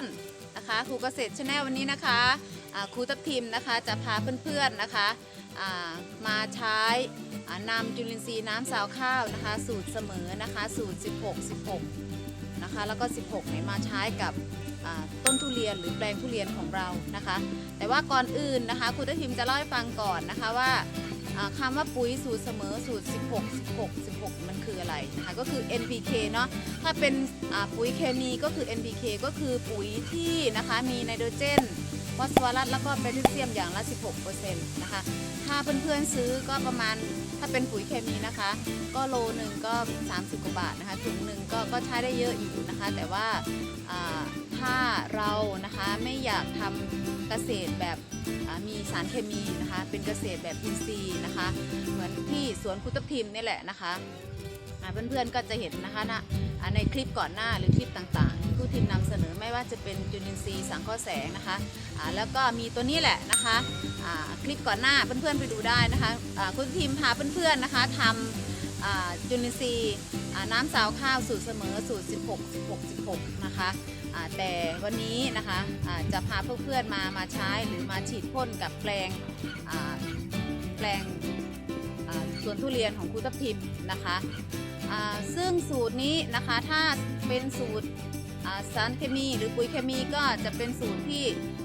อนๆนะคะครูเกษตรชาแนลวันนี้นะคะครูทัพทิมนะคะจะพาเพื่อนๆนะคะมาใช้นำจุลินทรีย์น้ำสาวข้าวนะคะ สูตรเสมอนะคะสูตร 16 16นะคะแล้วก็ 16เนี่ยมาใช้กับต้นทุเรียนหรือแปลงทุเรียนของเรานะคะ แต่ว่าก่อนอื่นนะคะครูทัพทิมจะเล่าให้ฟังก่อนนะคะว่า คำว่าปุ๋ยสูตรเสมอสูตร 16 16 16 มันคืออะไรนะคะก็คือ NPK เนาะถ้าเป็นปุ๋ยเคมีก็คือ NPK ก็คือปุ๋ยที่นะคะมีไนโตรเจนฟอสฟอรัสแล้วก็แมกนีเซียมอย่างละ 16%นะคะถ้าเพื่อนๆซื้อก็ประมาณถ้าเป็นปุ๋ยเคมีนะคะ ก็โลหนึ่งก็ 30 กว่าบาทนะคะถุงหนึ่งก็ก็ใช้ได้เยอะอยู่นะคะ แต่ว่าอ่าถ้าเรานะคะไม่อยากทำ เกษตรแบบมีสารเคมีนะคะ เป็นเกษตรแบบอินทรีย์นะคะ เหมือนที่สวนคุตพิมพ์นี่แหละนะคะเพื่อนๆก็จะเห็นนะคะนะในคลิปก่อนหน้าหรือคลิปต่างๆ ที่ครูทิมนำเสนอไม่ว่าจะเป็นจุลินทรีย์สังเคราะห์แสงนะคะแล้วก็มีตัวนี้แหละนะคะคลิปก่อนหน้าเพื่อนๆไปดูได้นะคะครูทิมพาเพื่อนๆนะคะทำอ่า จุลินทรีย์น้ำสาวข้าวสูตรเสมอสูตร 16 16 16 นะคะแต่วันนี้นะคะจะพาเพื่อนๆมามาใช้หรือมาฉีดพ่นกับแปลงแปลงสวนทุเรียนของครูทับทิมนะคะซึ่งสูตรนี้นะคะถ้าเป็นสูตร สารเคมีหรือปุ๋ยเคมีก็จะเป็นสูตรที่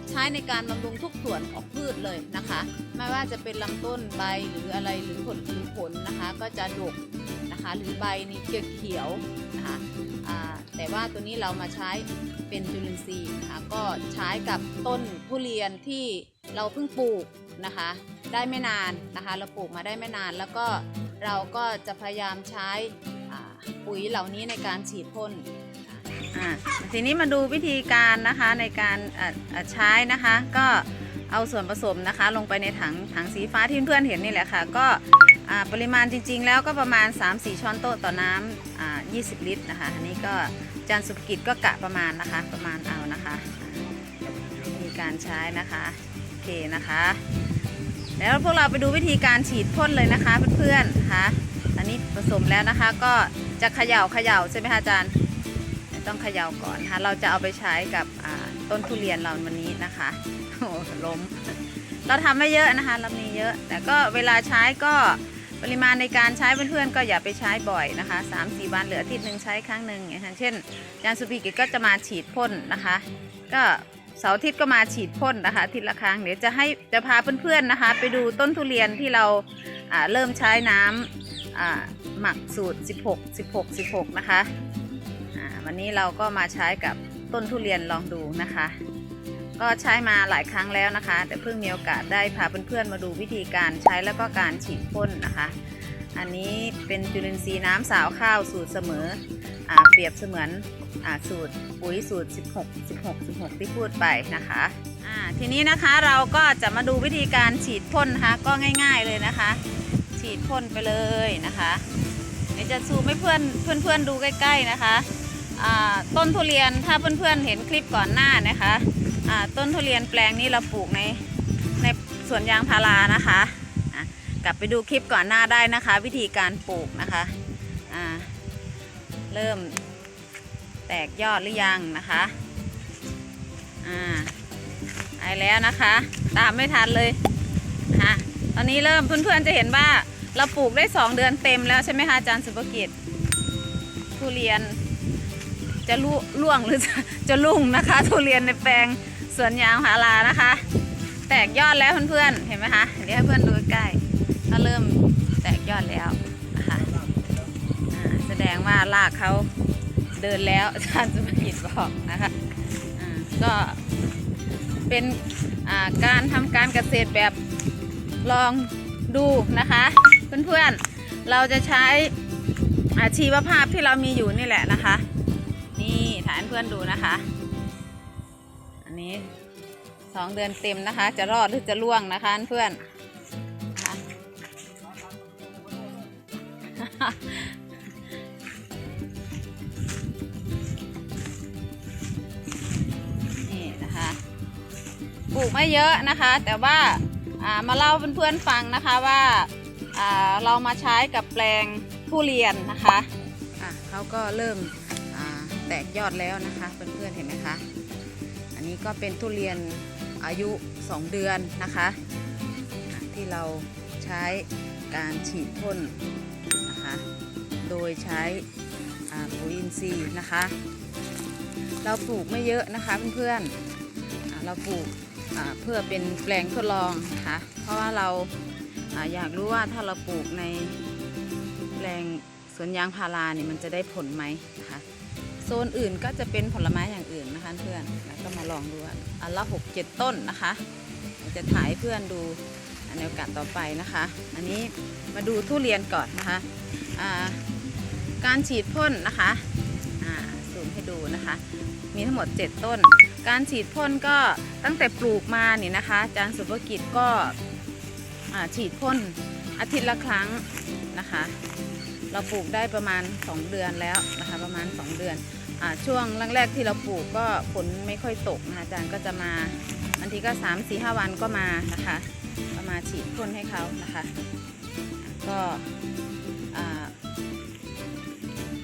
ใช้ในการบำรุงทุกส่วนของพืชเลยนะคะ ไม่ว่าจะเป็นลำต้นใบหรืออะไรหรือผลหรือผลนะคะ ก็จะดกนะคะหรือใบนี่เขียวๆนะคะแต่ว่าตัวนี้เรามาใช้เป็นจุลินทรีย์นะคะก็ใช้กับต้นทุเรียนที่เราเพิ่งปลูกนะคะ ได้ไม่นานนะคะ เราปลูกมาได้ไม่นาน แล้วก็เราก็จะพยายามใช้ปุ๋ยเหล่านี้ในการฉีดพ่น ทีนี้มาดูวิธีการนะคะในการใช้นะคะ ก็เอาส่วนผสมนะคะ ลงไปในถังถังสีฟ้าที่เพื่อนๆเห็นนี่แหละค่ะ ก็ปริมาณจริง ๆ แล้วก็ประมาณ 3-4 ช้อนโต๊ะต่อน้ำอ่า20 ลิตรนะคะอันนี้ก็จานสุภกิจก็กะประมาณนะคะประมาณเอานะคะมีการใช้นะคะโอเคนะคะ แล้วพวกเราไปดูวิธีการฉีดพ่นเลยนะคะเพื่อนๆนะคะอันนี้ผสมแล้วนะคะก็จะเขย่าเขย่าใช่ไหมคะอาจารย์ ต้องเขย่าก่อนนะคะเราจะเอาไปใช้กับต้นทุเรียนเราวันนี้นะคะโอ้ล้ม เราทำไม่เยอะนะคะเรามีเยอะ แต่ก็เวลาใช้ก็ปริมาณในการใช้เพื่อนๆก็อย่าไปใช้บ่อยนะคะ3 4วันเหลืออาทิตย์หนึ่งใช้ครั้งหนึ่งอย่างเช่นอาจารย์สุภกิก็จะมาฉีดพ่นนะคะ ก็เสาร์อาทิตย์ก็มาฉีดพ่นนะคะอาทิตย์ละครั้งเดี๋ยวจะให้จะพาเพื่อนๆนะคะ ไปดูต้นทุเรียนที่เราเริ่มใช้น้ำอ่าหมักสูตร 16 16 16 นะคะ วันนี้เราก็มาใช้กับต้นทุเรียนลองดูนะคะ ก็ใช้มาหลายครั้งแล้วนะคะ แต่เพิ่งมีโอกาสได้พาเพื่อนๆมาดูวิธีการใช้แล้วก็การฉีดพ่นนะคะ อันนี้เป็นจุลินทรีย์น้ำสาวข้าวสูตรเสมออเปรียบเสมือนอสูตรปุ๋ยสูตร 16 16 16 ที่พูดไปนะคะทีนี้นะคะเราก็จะมาดูวิธีการฉีดพ่นนะคะก็ง่าย ๆเลยนะคะ ฉีดพ่นไปเลยนะคะเดี๋ยวจะซูมให้เพื่อนเพื่อนๆดูใกล้ ๆนะคะ ต้นทุเรียนถ้าเพื่อนๆเห็นคลิปก่อนหน้านะคะต้นทุเรียนแปลงนี้เราปลูกในในสวนยางพารานะคะะกลับไปดูคลิปก่อนหน้าได้นะคะ วิธีการปลูกนะคะเริ่มแตกยอดหรือยังนะคะอ่าไอแล้วนะคะ ตามไม่ทันเลยนะคะตอนนี้เริ่มเพื่อนๆจะเห็นว่าเราปลูกได้ 2 เดือนเต็มแล้วใช่ไหมคะอาจารย์สุภกิจทุเรียน จะลุล่วงหรือจะจะลุ่งนะคะ ทุเรียนในแปลงสวนยางพารานะคะ แตกยอดแล้วเพื่อนๆเห็นไหมคะเดี๋ยวให้เพื่อนดูใกล้ๆก็เริ่มแตกยอดแล้วนะคะอ่าแสดงว่ารากเขาเดินแล้วอาจารย์สุภกิจบอกนะคะก็เป็นการทำการเกษตรแบบลองดูนะคะ เพื่อนๆเราจะใช้อาชีวภาพที่เรามีอยู่นี่แหละนะคะ ฉายเพื่อนดูนะคะ อันนี้สองเดือนเต็มนะคะ จะรอดหรือจะล่วงนะคะเพื่อนนี่นะคะปลูกไม่เยอะนะคะ แต่ว่าามาเล่าเพื่อนๆฟังนะคะว่าาเรามาใช้กับแปลงทุเรียนนะคะะเขาก็เริ่ม แตกยอดแล้วนะคะเพื่อนๆเห็นไหมคะ อันนี้ก็เป็นทุเรียนอายุ 2 เดือนนะคะ ที่เราใช้การฉีดพ่นนะคะ โดยใช้ปุ๋ยอินทรีย์นะคะ เราปลูกไม่เยอะนะคะเพื่อนๆเราปลูกเพื่อเป็นแปลงทดลองนะคะเพราะว่าเราอยากรู้ว่าถ้าเราปลูกในแปลงสวนยางพาราเนี่ยมันจะได้ผลไหม โซนอื่นก็จะเป็นผลไม้อย่างอื่นนะคะเพื่อนแล้วก็มาลองดูอันละหกเจ็ดต้นนะคะจะถ่ายเพื่อนดูในโอกาสต่อไปนะคะ อันนี้มาดูทุเรียนก่อนนะคะาการฉีดพ่นนะคะอ่าซูมให้ดูนะคะ มีทั้งหมด 7 ต้น การฉีดพ่นก็ตั้งแต่ปลูกมาเนี่ยนะคะอาจารย์สุภกิจก็ฉีดพ่นอาทิตย์ละครั้งนะคะ เราปลูกได้ประมาณ 2 เดือนแล้วนะคะประมาณ 2 เดือนอช่วงแรกๆที่เราปลูกก็ฝนไม่ค่อยตกนะคะอาจารย์ก็จะมาบางทีก็ 3 4 5 วันก็มานะคะก็มาฉีดพ่นให้เขานะคะ ก็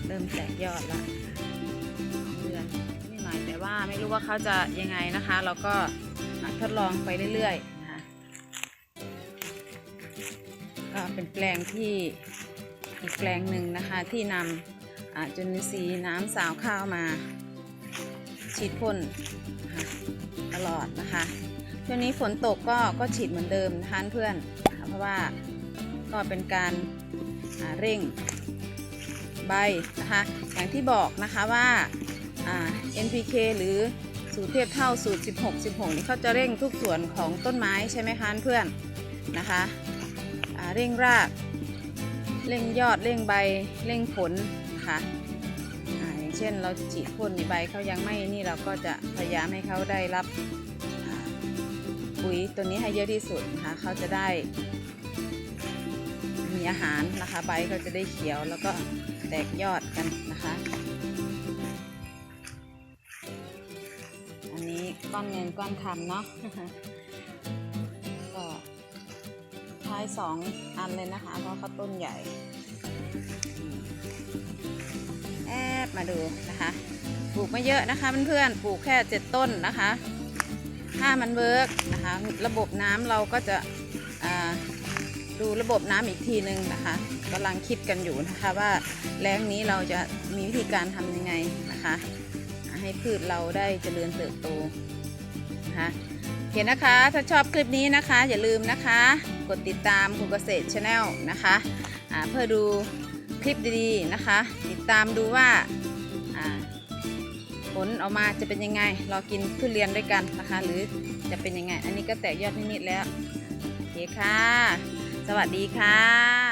เริ่มแตกยอดละสองเดือนนิดหน่อยแต่ว่าไม่รู้ว่าเขาจะยังไงนะคะ เราก็ทดลองไปเรื่อยๆนะคะก็เป็นแปลงที่ อีกแปลงหนึ่งนะคะที่นำจุลินทรีย์น้ำสาวข้าวมาฉีดพ่นตลอดนะคะช่วงนี้ฝนตกก็ก็ฉีดเหมือนเดิมนะคะเพื่อน เพราะว่าก็เป็นการาเร่งใบนะคะอย่างที่บอกนะคะว่าา NPK หรือสูตรเทียบเท่าสูตร 16 16 นี่เขาจะเร่งทุกส่วนของต้นไม้ใช่ไหมคะเพื่อนนะคะเร่งราก เร่งยอดเร่งใบเร่งผลนะคะอย่างเช่นเราฉีดพ่นในใบเขายังไม่นี่เราก็จะพยายามให้เขาได้รับปุ๋ยตัวนี้ให้เยอะที่สุดนะคะเขาจะได้มีอาหารนะคะใบเขาจะได้เขียวแล้วก็แตกยอดกันนะคะ อันนี้ก้อนเงินก้อนคำเนาะ สองอันเลยนะคะ เพราะเขาต้นใหญ่แอบมาดูนะคะ ปลูกไม่เยอะนะคะเพื่อนๆปลูกแค่เจ็ดต้นนะคะ ถ้ามันเวิร์กนะคะ ระบบน้ำเราก็จะดูระบบน้ำอีกทีหนึ่งนะคะกำลังคิดกันอยู่นะคะว่าแล้งนี้เราจะมีวิธีการทำยังไงนะคะ ให้พืชเราได้เจริญเติบโตนะคะ เคนะคะ ถ้าชอบคลิปนี้นะคะ อย่าลืมนะคะ กดติดตามครูเกษตรชาแนลนะคะเพื่อดูคลิปดีๆนะคะ ติดตามดูว่าอ่าผลออกมาจะเป็นยังไงรอกินทุเรียนด้วยกันนะคะ หรือจะเป็นยังไง อันนี้ก็แตกยอดนิดๆแล้วโอเคค่ะ สวัสดีค่ะ